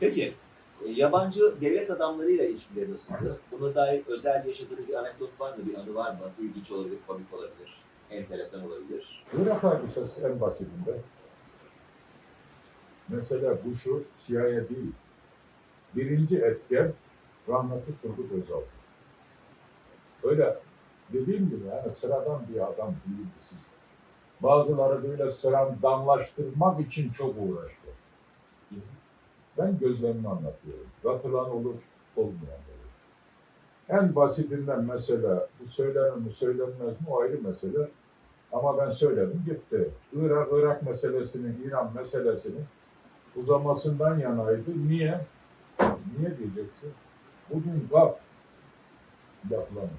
Peki, e, yabancı devlet adamlarıyla ilişkileri nasıldı? Buna dair özel yaşadığı bir anekdot var mı, bir anı var mı? İlginç olabilir, komik olabilir, enteresan olabilir. Irak hadisesi en basitinde. Mesela bu şu CIA değil. Birinci etken rahmetli Turgut Özal. Öyle dediğim gibi yani sıradan bir adam değildi siz. Bazıları böyle sıradanlaştırmak için çok uğraştı. Ben gözlemimi anlatıyorum. Katılan olur, olmayan olur. En basitinden mesela bu söylenir mi söylenmez mi o ayrı mesele. Ama ben söyledim gitti. Irak, Irak meselesinin, İran meselesinin uzamasından yanaydı. Niye? Niye diyeceksin? Bugün GAP yapılamaz.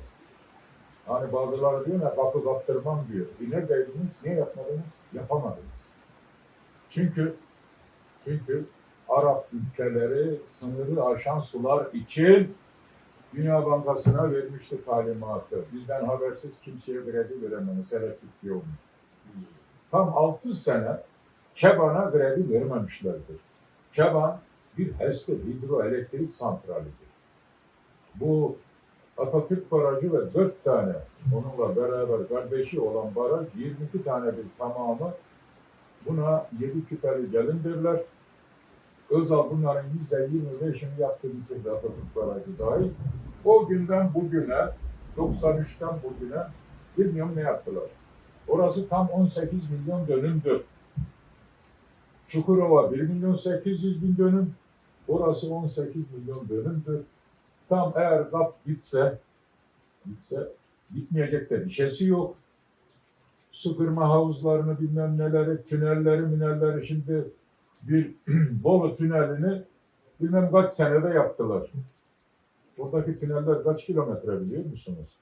Hani bazıları diyor ya kapı kaptırmam diyor. E neredeydiniz? Niye yapmadınız? Yapamadınız. Çünkü çünkü Arap ülkeleri sınırı aşan sular için Dünya Bankası'na vermişti talimatı. Bizden habersiz kimseye kredi veremeniz. Hele Türkiye olmuş. Tam 6 sene Keban'a kredi vermemişlerdir. Keban bir HES'te hidroelektrik santralidir. Bu Atatürk Barajı ve 4 tane onunla beraber kardeşi olan baraj 22 tane bir tamamı buna 7 küpeli gelin derler. Özal bunların %25'ini yaptı bitirdi Atatürk Barajı dahil. O günden bugüne, 93'ten bugüne bilmiyorum ne yaptılar. Orası tam 18 milyon dönümdür. Çukurova 1 milyon 800 bin dönüm. Orası 18 milyon dönümdür. Tam eğer kap gitse, gitse bitmeyecek de bir şeysi yok. Su kırma havuzlarını bilmem neleri, tünelleri, münelleri şimdi bir Bolu tünelini bilmem kaç senede yaptılar. Buradaki tüneller kaç kilometre biliyor musunuz?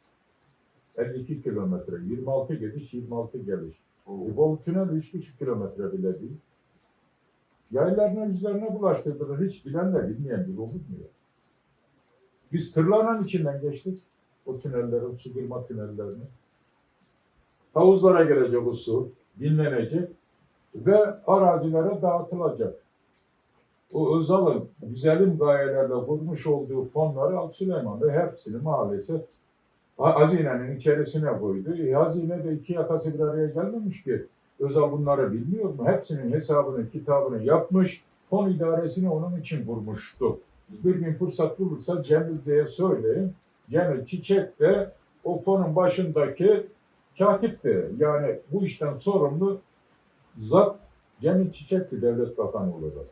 52 kilometre, 26 gidiş, 26 geliş. E, Bolu tüneli 3,5 kilometre bile değil. Yaylarına yüzlerine bulaştırdılar. Hiç bilen de bilmeyen bir olmuyor. Biz tırlarla içinden geçtik. O tünellerin, su kırma tünellerini. Havuzlara gelecek o su, dinlenecek ve arazilere dağıtılacak. O Özal'ın güzelim gayelerle kurmuş olduğu fonları Al Süleyman Bey hepsini maalesef ha- hazinenin içerisine koydu. E, hazine de iki yakası bir araya gelmemiş ki. Özal bunları bilmiyor mu? Hepsinin hesabını, kitabını yapmış. Fon idaresini onun için kurmuştu. Bir gün fırsat bulursa Cemil diye söyleyin. Cemil Çiçek de o fonun başındaki katipti. Yani bu işten sorumlu zat Cemil Çiçek'ti devlet bakanı olarak.